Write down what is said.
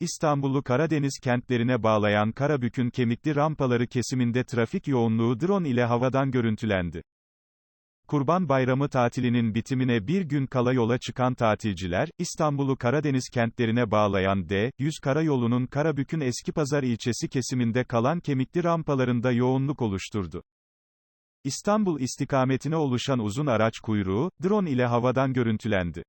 İstanbul'u Karadeniz kentlerine bağlayan Karabük'ün kemikli rampaları kesiminde trafik yoğunluğu drone ile havadan görüntülendi. Kurban Bayramı tatilinin bitimine bir gün kala yola çıkan tatilciler, İstanbul'u Karadeniz kentlerine bağlayan D100 karayolunun Karabük'ün Eskipazar ilçesi kesiminde kalan kemikli rampalarında yoğunluk oluşturdu. İstanbul istikametine oluşan uzun araç kuyruğu, drone ile havadan görüntülendi.